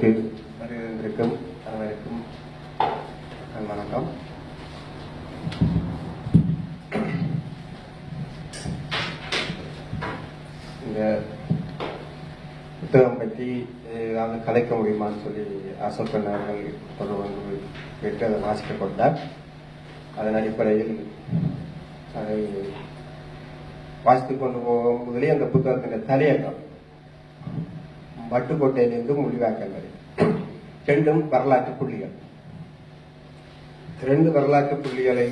இங்கு வருகின்றிருக்கும் அனைவருக்கும் வணக்கம். இந்த புத்தகம் பற்றி ஏதாவது கலைக்க முடியுமான்னு சொல்லி ஆசைப்பட்டவர்கள் ஒரு ஒன்று கேட்டு அதை வாசிக்க கொண்டார். அதன் அடிப்படையில் அதை வாசித்துக் கொண்டு போகும் முதலே அந்த புத்தகத்தின் தலையங்கம் வட்டுக்கோட்டையிலிருந்து மொழிவாக்கம் வரை ரெண்டும் வரலாற்று புள்ளிகள். ரெண்டு வரலாற்று புள்ளிகளை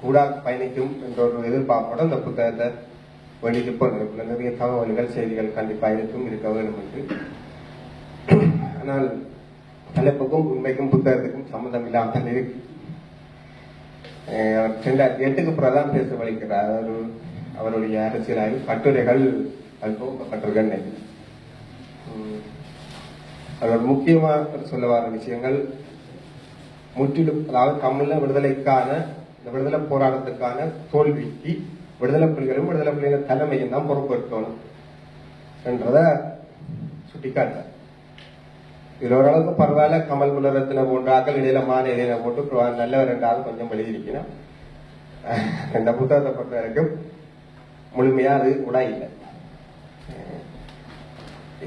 கூட பயணிக்கும் என்ற ஒரு எதிர்பார்ப்போட அந்த புத்தகத்தை வெளியிட்டு போனதுக்குள்ள நிறைய தகவல்கள் செய்திகள் கண்டிப்பாக இருக்கும் இருக்க வேண்டும் என்று. ஆனால் தலைப்புக்கும் உண்மைக்கும் புத்தகத்துக்கும் சம்மந்தம் இல்லாமல் இருக்கு அஹ் ரெண்டாயிரத்தி எட்டுக்கு பிறகுதான் பேச வலிக்கிறார். அவர் அவருடைய அரசியல் ஆய்வு கட்டுரைகள் அது துவக்கப்பட்டிருக்கேன்னு உம் அவர் முக்கியமாக சொல்ல வர விஷயங்கள் முற்றிலும் அதாவது தமிழ விடுதலைக்கான இந்த விடுதலை போராட்டத்துக்கான தோல்விக்கு விடுதலை புலிகளும் விடுதலை புலிகளின் தலைமையும் தான் பொறுப்பேற்கணும் என்றத சுட்டிக்காட்டார் இதுல ஓரளவுக்கு பரவாயில்ல கமல் குலரத்தின போன்ற ஆக்கள் இடையில மான இடையில போட்டு நல்லவர் என்றாலும் கொஞ்சம் எழுதியிருக்கணும் இந்த புத்தகத்தை பொறுத்த வரைக்கும் முழுமையா அது கூட இல்லை.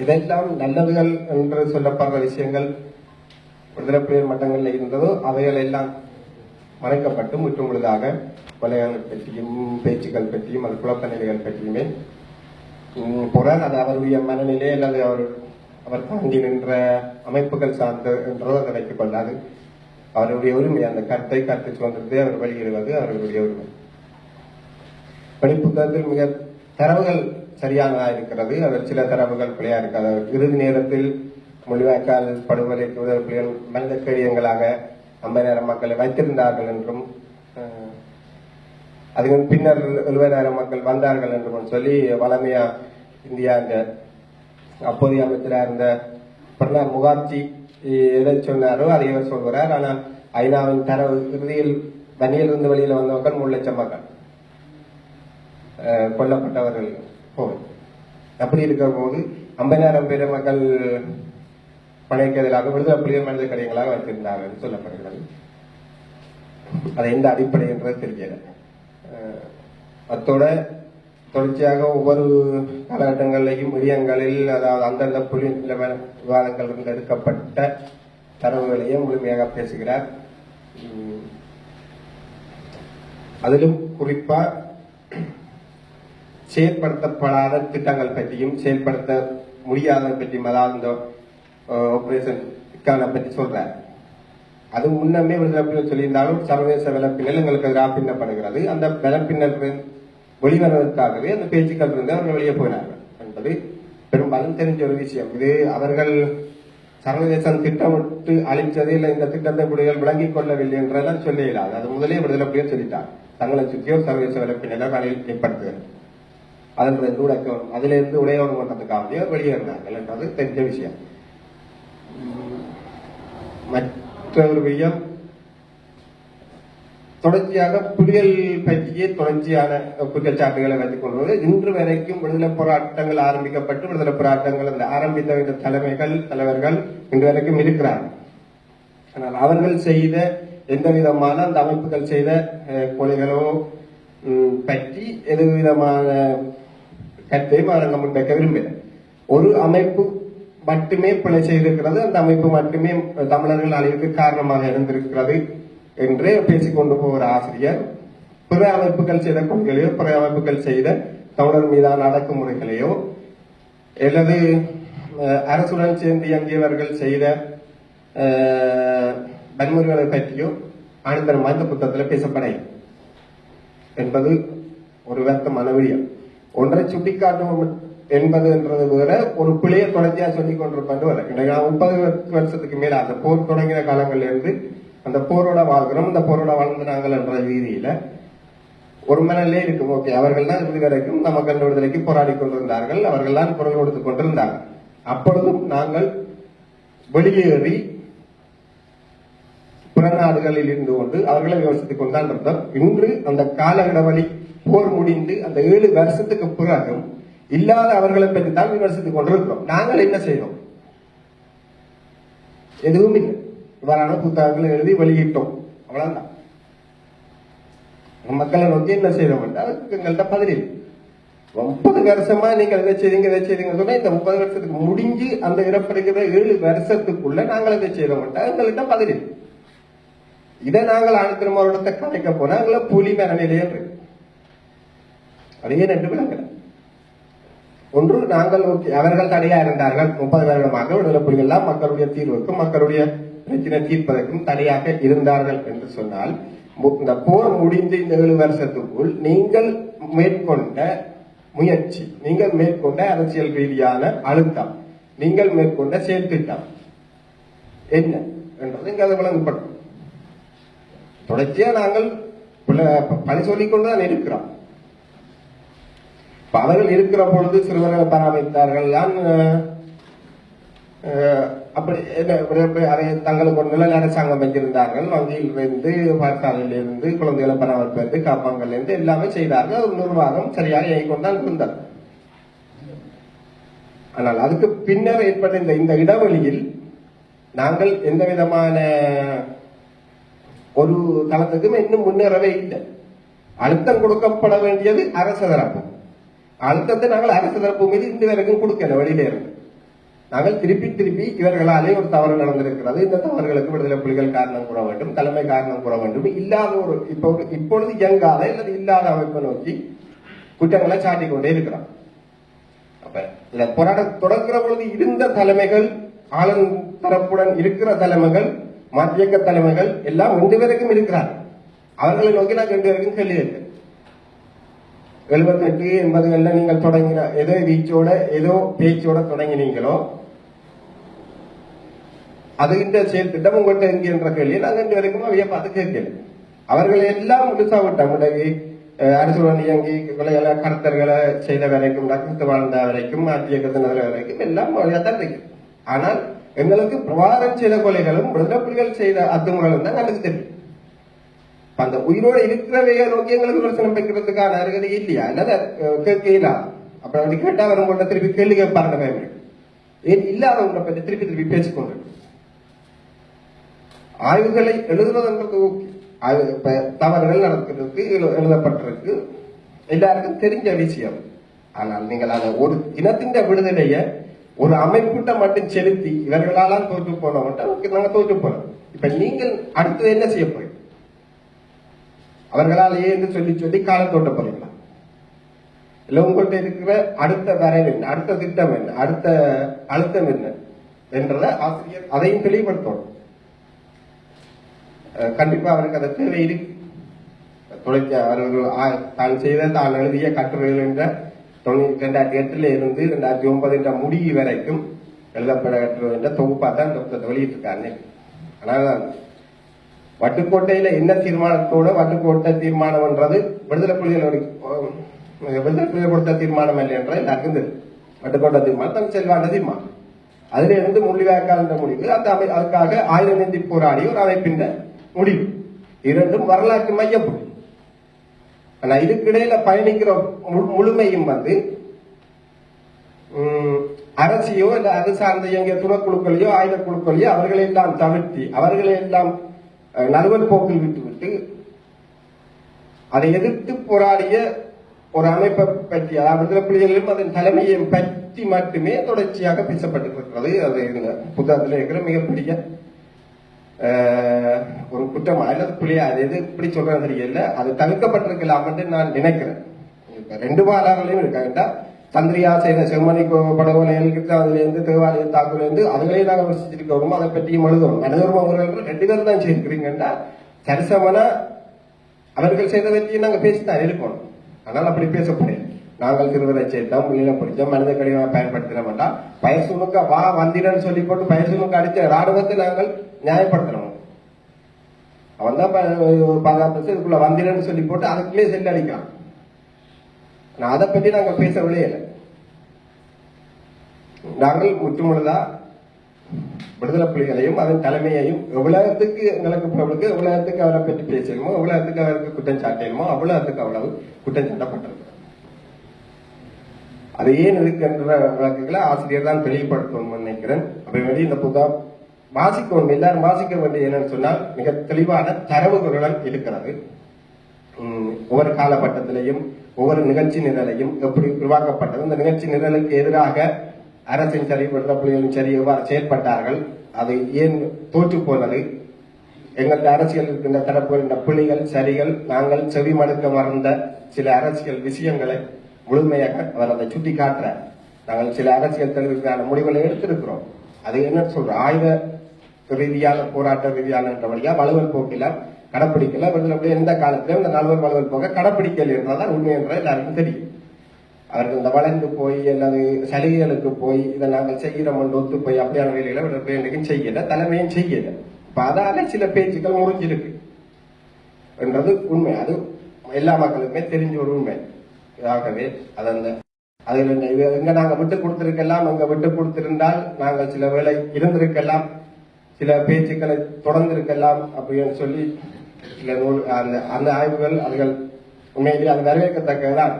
இதெல்லாம் நல்லதுகள் என்று சொல்லப்படுற விஷயங்கள் விடுதலை புலிகள் மட்டங்களில் இருந்ததோ அவைகள் எல்லாம் மறைக்கப்பட்டு முற்றும் முழுதாக கொலைகள் பற்றியும் பேச்சுக்கள் பற்றியும் அது குழப்ப நிலைகள் பற்றியுமே உம், அது அவருடைய மனநிலை அல்லது அவர் அவர் தாங்கி நின்ற அமைப்புகள் சார்ந்த என்றோ அதை வைத்துக் கொள்ளாது. அவருடைய உரிமை அந்த கருத்தை கருத்து சுதந்திரத்தை அவர் வெளியிடுவது அவர்களுடைய உரிமை. படிப்புத்தகத்தில் மிக தரவுகள் சரியானதா இருக்கிறது? அதில் சில தரவுகள் பிழையா இருக்காது. இறுதி நேரத்தில் மொழிவாய்க்கால் படுகொலை விடுதலை புலிகள் மனித கடிதங்களாக ஐம்பதாயிரம் மக்களை வைத்திருந்தார்கள் என்றும் அதுக்கு பின்னர் எழுபதாயிரம் மக்கள் வந்தார்கள் என்றும் சொல்லி வளமையா இந்தியா இந்த அப்போதைய அமைச்சராக இருந்த பிரணாப் முகார்ஜி எதை சொன்னாரோ அதை இவர் சொல்கிறார். ஆனால் ஐநாவின் தரவு இறுதியில் வன்னியிலிருந்து வெளியில் வந்த மக்கள் மூணு லட்சம் மக்கள். கொல்லப்பட்டவர்கள் போய் அப்படி இருக்கிற போது ஐம்பதாயிரம் பேர் மக்கள் படைக்கு எதிராக விடுதலை புலிகள் மனித கடைகளாக வைத்திருந்தார்கள் சொல்லப்படுகிறது. அது எந்த அடிப்படை என்றது தெரியல. அத்தோட தொடர்ச்சியாக ஒவ்வொரு காலகட்டங்களிலையும் விடயங்களில் அதாவது அந்தந்த புலி நிலவர விவாதங்களிலிருந்து எடுக்கப்பட்ட தரவுகளையும் முழுமையாக பேசுகிறார். அதிலும் குறிப்பா செயல்படுத்தப்படாத திட்டங்கள் பற்றியும் செயல்படுத்த முடியாத பற்றியும் அதாவது இந்த ஆபரேஷன் இக்கான பற்றி சொல்றார் அது முன்னமே விடுதலை சொல்லியிருந்தாலும் சர்வதேச விலப்பின்னல் எங்களுக்கு எதிராக பின்னப்படுகிறது அந்த விலப்பின்னல் வெளிவருவதற்காகவே அந்த பேச்சுக்கள் இருந்து அவர்கள் வெளியே போயினார்கள் என்பது பெரும்பாலும் தெரிஞ்ச ஒரு விஷயம். இது அவர்கள் சர்வதேசம் திட்டமிட்டு அளித்தது இல்லை இந்த திட்டத்தை குடிகள் விளங்கிக் கொள்ளவில்லை என்றெல்லாம் சொல்ல இயலாது அது முதலே விடுதலை புலிகள் சொல்லிட்டார். தங்களை சுற்றியோ சர்வதேச விலப்பின்னலை ஏற்படுத்துகிறது ஏற்படுத்துகிறது அதன் உடக்கம் அதிலிருந்து உடையவன் பண்றதுக்காகவே அவர் வெளியேறினார்கள் என்றது தெரிஞ்ச விஷயம். மற்றொரு விஷயம் தொடர்ச்சியாக புலிகள் பற்றியே தொடர்ச்சியான குற்றச்சாட்டுகளை வைத்துக் கொள்வது. இன்று வரைக்கும் விடுதலை போராட்டங்கள் ஆரம்பிக்கப்பட்டு விடுதலை போராட்டங்கள் அந்த ஆரம்பித்த தலைமைகள் தலைவர்கள் இன்று வரைக்கும் இருக்கிறார்கள். ஆனால் அவர்கள் செய்த எந்த விதமான அந்த அமைப்புகள் செய்த கொலைகளோ பற்றி எது விதமான கருத்தையும் அவர்கள் முன்வைக்க விரும்புகிறேன் ஒரு அமைப்பு மட்டுமே பிழை செய்திருக்கிறது அந்த அமைப்பு மட்டுமே தமிழர்கள் அழிவுக்கு காரணமாக இருந்திருக்கிறது என்று பேசிக்கொண்டு போகிற ஆசிரியர் பிற அமைப்புகள் செய்த கொள்கைகளையோ பிற அமைப்புகள் செய்த தமிழர் மீதான அடக்குமுறைகளையோ அல்லது அரசுடன் சேர்ந்து இயங்கியவர்கள் செய்த வன்முறைகளை பற்றியோ ஆனந்தரமாக இந்த புத்தகத்தில் பேசப்பட என்பது ஒரு வருத்தமான விடயம் ஒன்றை சுட்டிக்காட்டும் என்பது என்றது வேற ஒரு பிள்ளைய தொடர்ச்சியா சொல்லிக் கொண்டிருப்பது வேற. இன்றைக்கு நான் முப்பது வருஷத்துக்கு மேல அந்த போர் தொடங்கின காலங்கள்ல இருந்து அந்த போரோட வாழ்கிறோம் அந்த போரோட வாழ்ந்து நாங்கள் என்ற ரீதியில ஒரு மனநிலே இருக்கும் ஓகே அவர்கள் தான் இறுதி வரைக்கும் நமக்கு விடுதலைக்கு போராடி கொண்டிருந்தார்கள் அவர்கள் தான் குரல் கொடுத்து கொண்டிருந்தார்கள். அப்பொழுதும் நாங்கள் வெளியேறி பிற நாடுகளில் இருந்து கொண்டு அவர்களை விமர்சித்துக் கொண்டான் இருந்தோம். இன்று அந்த கால இடைவெளி போர் முடிந்து அந்த ஏழு வருஷத்துக்கு பிறகும் இல்லாத அவர்களை பற்றி தான் விமர்சித்துக் கொண்டிருக்கிறோம். நாங்கள் என்ன செய்தோம்? எதுவும் இல்லை. இவ்வாறான புத்தகங்களை எழுதி வெளியிட்டோம். அவ்வளவுதான். மக்களை நோக்கி என்ன செய்யறோம் அதுக்கு எங்கள்கிட்ட பதிலில் முப்பது வருஷமா நீங்க இதை செய்றீங்க இதை செய்றீங்க சொன்னா இந்த முப்பது வருஷத்துக்கு முடிஞ்சு அந்த இறப்படுகிற ஏழு வருஷத்துக்குள்ள நாங்கள் இதை மாட்டோம் எங்கள்கிட்ட பதிலில் இதை நாங்கள் அடுத்த இடத்தை கலைக்க போனா எங்களை புலி மனநிலையே இருக்கு அதையே ரெண்டு விளங்கல. ஒன்று நாங்கள் அவர்கள் தடையா இருந்தார்கள். முப்பது வருடமாக விடுதலை புலிகள்லாம் மக்களுடைய தீர்வுக்கும் மக்களுடைய பிரச்சனை தீர்ப்பதற்கும் தடையாக இருந்தார்கள் என்று சொன்னால் இந்த போர் முடிந்து இந்த ஏழு வருஷத்துக்குள் நீங்கள் மேற்கொண்ட முயற்சி நீங்கள் மேற்கொண்ட அரசியல் ரீதியான அழுத்தம் நீங்கள் மேற்கொண்ட செயல் திட்டம் என்ன என்றது இங்க அது விளங்கப்படும். தொடர்ச்சியா நாங்கள் பழி சொல்லிக் கொண்டுதான் இருக்கிறோம். அவர்கள் இருக்கிற பொழுது சிறுவர்களை பராமரித்தார்கள். தான் அப்படி என்ன, அதை தங்களுக்கு ஒரு நில அரசாங்கம் வைத்திருந்தார்கள். வங்கியில் இருந்து பாடசாலையில் இருந்து குழந்தைகளை பராமரிப்பது காப்பாங்கல் இருந்து எல்லாமே செய்தார்கள். ஒரு நிர்வாகம் சரியாக இயங்கிக் கொண்டுதான் இருந்தது. ஆனால் அதுக்கு பின்னர் ஏற்பட்ட இந்த இந்த இடைவெளியில் நாங்கள் எந்த விதமான ஒரு தளத்துக்கும் இன்னும் முன்னேறவே இல்லை. அழுத்தம் கொடுக்கப்பட வேண்டியது அரசு தரப்பு அழுத்தத்தை நாங்கள் அரசு தரப்பு மீது இந்த வரைக்கும் கொடுக்கல வெளியில இருந்து. நாங்கள் திருப்பி திருப்பி இவர்களாலே ஒரு தவறு நடந்திருக்கிறது. இந்த தவறுகளுக்கு விடுதலை புலிகள் காரணம் கூற வேண்டும் தலைமை காரணம் கூற வேண்டும். இல்லாத ஒரு இப்போ இப்பொழுது இயங்காத அல்லது இல்லாத அமைப்பை நோக்கி குற்றங்களை சாட்டிக் கொண்டே இருக்கிறோம். அப்ப இந்த போராட்டம் தொடங்குற பொழுது இருந்த தலைமைகள் ஆளும் தரப்புடன் இருக்கிற தலைமைகள் மத்தியக்க தலைமைகள் எல்லாம் ரெண்டு பேருக்கும் இருக்கிறார்கள். அவர்களை நோக்கி நான் ரெண்டு பேருக்கும் கேள்வி இருக்கு எழுபத்தி எட்டு எண்பதுகள்ல நீங்கள் தொடங்கின ஏதோ வீச்சோட ஏதோ பேச்சோட தொடங்கினீங்களோ அது இந்த செயல் திட்டம் உங்கள்கிட்ட என்கின்ற கேள்வி நாங்கள் ரெண்டு வரைக்கும் அவைய பார்த்து கேட்கல. அவர்கள் எல்லாம் முழுசா விட்டாங்க உடவி அரசுடன் இயங்கி கொலைகளை செய்த வரைக்கும் நகர்த்து வாழ்ந்த வரைக்கும் இயக்கத்தினர் வரைக்கும் எல்லாம் தான் இருக்கு. ஆனால் எங்களுக்கு பிரபாகரன் செய்த கொலைகளும் விடுதலை புலிகள் செய்த அத்துமுறைகளும் தான் எனக்கு தெரியும். அந்த உயிரோட இருக்கிறவைய நோக்கி எங்களுக்கு விமர்சனம் வைக்கிறதுக்கான அருகதை இல்லையா? என்னது? கேட்கலாம் அப்புறம் அப்படி கேட்டா கொண்ட திருப்பி கேள்வி கேட்பாருங்க ஏன் இல்லாதவங்களை பற்றி திருப்பி திருப்பி பேசிக்கொண்டு. ஆய்வுகளை எழுதுவதுன்றது ஓகே. அது இப்ப தவறுகள் நடக்கிறதுக்கு எழுதப்பட்டிருக்கு. எல்லாருக்கும் தெரிஞ்ச விஷயம். ஆனால் நீங்கள் அதை ஒரு இனத்தின் விடுதலைய ஒரு அமைப்பிட்ட மட்டும் செலுத்தி இவர்களாலாம் தோற்று போன மட்டும் நாங்க தோற்று போறோம். இப்ப நீங்கள் அடுத்தது என்ன செய்ய அவர்களாலேயே என்று சொல்லி சொல்லி காலத்தோட்ட போறீங்களா இல்லை உங்கள்கிட்ட இருக்கிற அடுத்த வரைவு என்ன? அடுத்த திட்டம் என்ன? அடுத்த அழுத்தம் என்ன? என்றத ஆசிரியர் அதையும் தெளிவுபடுத்தணும். கண்டிப்பா அவருக்கு அந்த தேவை இருக்கு. தொலைக்க அவர்கள் தான் செய்த தான் எழுதிய கட்டுரைகள் என்ற தொண்ணூத்தி ரெண்டாயிரத்தி எட்டுல இருந்து ரெண்டாயிரத்தி ஒன்பது என்ற முடிவு வரைக்கும் எழுதப்பட கட்டுரை என்ற தொகுப்பா தான் டாக்டர் வெளியிட்டிருக்காரு. ஆனால் வட்டுக்கோட்டையில என்ன தீர்மானத்தோட வட்டுக்கோட்டை தீர்மானம் என்றது? விடுதலை புலிகள் விடுதலை புலிகள் கொடுத்த தீர்மானம் இல்லை என்றால் எல்லாருக்கும் தெரியும் வட்டுக்கோட்டை தீர்மானம் தம் செல்வாண்ட தீர்மானம். அதுல இருந்து முள்ளிவாய்க்கால் முடிவு அந்த அமை அதுக்காக ஆயுதம் நீந்தி போராடி ஒரு அமைப்பின் முடிவு. இரண்டும் வரலாற்று மையப்படும் ஆனா இதுக்கிடையில பயணிக்கிற மு- முழுமையும் வந்து அரசியோ இல்ல அது சார்ந்த இயங்கிய துணக்குழுக்களையோ ஆயுத குழுக்களையோ அவர்களை எல்லாம் தவிர்த்தி அவர்களை எல்லாம் அஹ், நழுவல் போக்கில் விட்டுவிட்டு அதை எதிர்த்து போராடிய ஒரு அமைப்பை பற்றி அதாவது விடுதலை புலிகளிலும் அதன் தலைமையை பற்றி மட்டுமே தொடர்ச்சியாக பேசப்பட்டிருக்கிறது. அது புத்தகத்தில் இருக்கிற மிகப்பெரிய ஒரு குற்றம். அல்லது புலியா அது எது இப்படி சொல்றது தெரியல. அது தவிர்க்கப்பட்டிருக்கலாம் என்று நான் நினைக்கிறேன். ரெண்டு வரலாறுலையும் இருக்காங்க. சந்திரியா செய்த செம்மணி கோ- படுகொலைகள் அதுலேருந்து தேவாலயம் தாக்குலேருந்து அதுலேயும் அதுகளையும் நாங்கள் விமர்சிச்சிருக்கிறோமோ அதை பற்றியும் எழுதுவோம். மனிதர்ம அவர்கள் ரெண்டு பேரும் தான் செய்திருக்கிறீங்கன்னா சரிசமனா அவர்கள் செய்த வச்சையும் நாங்கள் பேசி பேசித்தான் இருக்கணும் ஆனால் அப்படி பேசக்கூடாது நாங்கள் சிறுவரை சேர்த்தோம் புள்ளியில பிடிச்சோம் மனித கடிதமாக பயன்படுத்திட மாட்டோம் பயசுமுக்க வா வந்திரன்னு சொல்லி போட்டு பயசுமுக்க அடிச்ச ராணுவத்தை நாங்கள் நியாயப்படுத்தணும் அவன் தான் பாதுகாப்பு இதுக்குள்ள வந்திரன்னு சொல்லி போட்டு அதுக்குள்ளேயே செல் அடிக்கலாம் நான் அதை பற்றி நாங்கள் பேச இல்லை. நாங்கள் முற்றுமுழுதா விடுதலை புலிகளையும் அதன் தலைமையையும் எவ்வளவுக்கு எங்களுக்கு பிரபலுக்கு எவ்வளவுக்கு அவரை பற்றி பேசணுமோ எவ்வளவுக்கு அவருக்கு குற்றம் சாட்டணுமோ அவ்வளவுக்கு அவ்வளவு குற்றம் சாட்டப்பட்டிருக்கு. அது ஏன் இருக்குன்ற வழக்குகளை ஆசிரியர் தான் தெளிவுபடுத்தணும்னு நினைக்கிறேன். அப்படி வழி இந்த புத்தகம் வாசிக்க எல்லாரும் வாசிக்க வேண்டிய என்னன்னு சொன்னால் மிக தெளிவான தரவுகளுடன் இருக்கிறது. ஒவ்வொரு காலகட்டத்திலையும் ஒவ்வொரு நிகழ்ச்சி நிரலையும் எப்படி உருவாக்கப்பட்டது இந்த நிகழ்ச்சி நிரலுக்கு எதிராக அரசின் சரி விடுதலை புலிகளும் சரி எவ்வாறு செயற்பட்டார்கள் அது ஏன் தோற்று போனது? எங்களது அரசியல் இருக்கின்ற தரப்புகள் இந்த புலிகள் சரிகள் நாங்கள் செவி மடுக்க மறந்த சில அரசியல் விஷயங்களை முழுமையாக அவர் அதை சுட்டி காட்டுறார் நாங்கள் சில அரசியல் தெளிவுக்கான முடிவுகளை எடுத்திருக்கிறோம். அது என்ன சொல்ற? ஆயுத ரீதியான போராட்ட ரீதியானபடியா வலுவல் போக்கில கடைப்பிடிக்கல. விடுதலை எந்த காலத்திலும் இந்த நல்வர் வலுவல் போக கடைப்பிடிக்கல என்றதான் உண்மை என்ற எல்லாருக்கும் தெரியும். அவர்கள் இந்த வளர்ந்து போய் அல்லது சலுகைகளுக்கு போய் இதை நாங்கள் செய்கிறோம் ஒத்து போய் அப்படியான வேலைகளை விடுதலை இன்றைக்கும் செய்யல தலைமையும் செய்யல. இப்போ அதால சில பேச்சுக்கள் முறிஞ்சிருக்கு என்றது உண்மை. அது எல்லா மக்களுக்குமே தெரிஞ்ச ஒரு உண்மை. ஆகவே அது அந்த அதில் என்ன, எங்க நாங்கள் விட்டு கொடுத்துருக்கெல்லாம் அங்கே விட்டு கொடுத்திருந்தால் நாங்கள் சில வேலை இருந்திருக்கலாம் சில பேச்சுக்களை தொடர்ந்திருக்கலாம் அப்படின்னு சொல்லி சில நூல் அந்த அந்த ஆய்வுகள் அதுகள் உண்மையிலேயே அது வரவேற்கத்தக்கதான்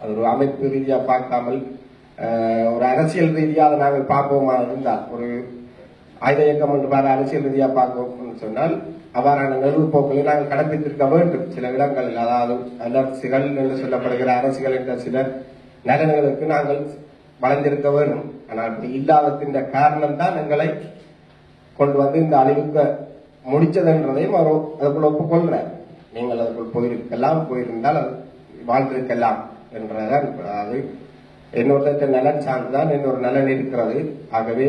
அது ஒரு அமைப்பு ரீதியாக பார்க்காமல் ஒரு அரசியல் ரீதியாக நாங்கள் பார்ப்போமா இருந்தால் ஒரு ஆயுத இயக்கம் என்று பாரு அரசியல் ரீதியாக பார்க்கணும்னு சொன்னால் அவ்வாறான நெருவு போக்களை நாங்கள் கடைபிடித்திருக்க வேண்டும். சில இடங்களில் அதாவது அரசுகள் என்று சொல்லப்படுகிற அரசுகள் என்ற சில நலன்களுக்கு நாங்கள் வளைந்திருக்க வேண்டும். ஆனால் அப்படி இல்லாததின் காரணம் தான் எங்களை கொண்டு வந்து இந்த அழிவுக்கு முடிச்சதுன்றதையும் அவர் அதுக்குள்ள ஒப்புக்கொள்றார். நீங்கள் அதுக்குள் போயிருக்கலாம் போயிருந்தால் அது வாழ்ந்திருக்கலாம். என்றதான் அதாவது இன்னொருத்த நலன் சார்ந்துதான் இன்னொரு நலன் இருக்கிறது. ஆகவே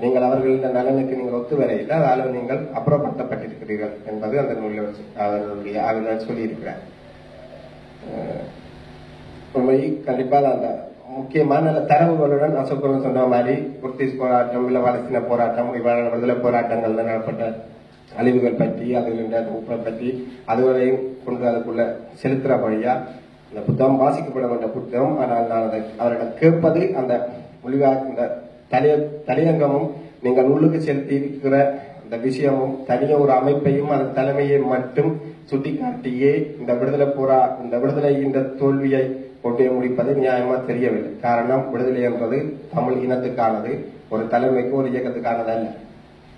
நீங்கள் அவர்களின் நலனுக்கு நீங்கள் ஒத்து வரையில் அதால நீங்கள் அப்புறப்படுத்தப்பட்டிருக்கிறீர்கள் என்பது அந்த நூலில் வச்சு- அவர்களுடைய அவர் சொல்லியிருக்கிறார். உண்மை கண்டிப்பாக அந்த முக்கியமான தரவுகளுடன் அசோகன் சொன்ன மாதிரி குர்திஸ் போராட்டம் இல்லை வலசின போராட்டம் இவ்வாறு விடுதலை போராட்டங்கள் நடப்பட்ட அழிவுகள் பற்றி அதில் உப்பை பற்றி அதுவரையும் கொண்டு அதுக்குள்ள செலுத்துறபடியா அந்த புத்தகம் வாசிக்கப்பட வேண்டிய புத்தகம். ஆனால் நான் அதை அவரிடம் கேட்பது அந்த மொழிவா இந்த தலைய தலையங்கமும் நீங்கள் உள்ளுக்கு செலுத்தி இருக்கிற விஷயமும் தனிய ஒரு அமைப்பையும் அதன் தலைமையை மட்டும் சுட்டிக்காட்டியே இந்த விடுதலை போரா இந்த விடுதலை இந்த தோல்வியை கொண்டே முடிப்பது நியாயமா தெரியவில்லை. காரணம் விடுதலை என்பது தமிழ் இனத்துக்கானது. ஒரு தலைமைக்கு ஒரு இயக்கத்துக்கானது அல்ல.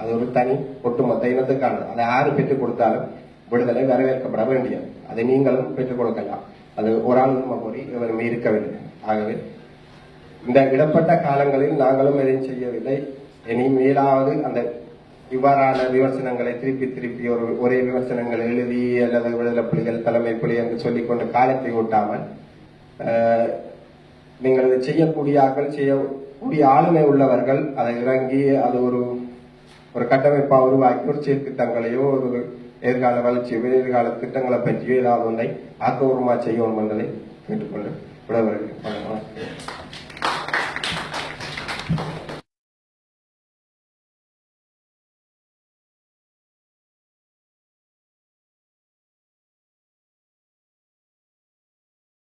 அது ஒரு தனி ஒட்டுமொத்த இனத்துக்கானது. அதை யாரு பெற்றுக் கொடுத்தாலும் விடுதலை வரவேற்கப்பட வேண்டியது. அதை நீங்களும் பெற்றுக் கொடுக்கலாம். அது ஒரு ஆள் உரிமை கோரி இருக்கவில்லை ஆகவே இந்த இடப்பட்ட காலங்களில் நாங்களும் எதையும் செய்யவில்லை. இனி மேலாவது அந்த இவ்வாறான விமர்சனங்களை திருப்பி திருப்பி ஒரு ஒரே விமர்சனங்கள் எழுதி அல்லது விடுதலை புலிகள் தலைமை புலி என்று சொல்லிக்கொண்டு காலத்தை ஓட்டாமல் நீங்கள் இதை செய்யக்கூடிய ஆக்கள் செய்யக்கூடிய ஆளுமை உள்ளவர்கள் அதை இறங்கி அது ஒரு ஒரு கட்டமைப்பா உருவாக்கி ஒரு சீர்திட்டங்களையோ ஒரு எதிர்கால வளர்ச்சி எதிர்கால திட்டங்களை பற்றியோ ஏதாவது ஒன்றை ஆக்கபூர்வமா செய்யணும் என்பதை கேட்டுக்கொண்டு விடவர்கள்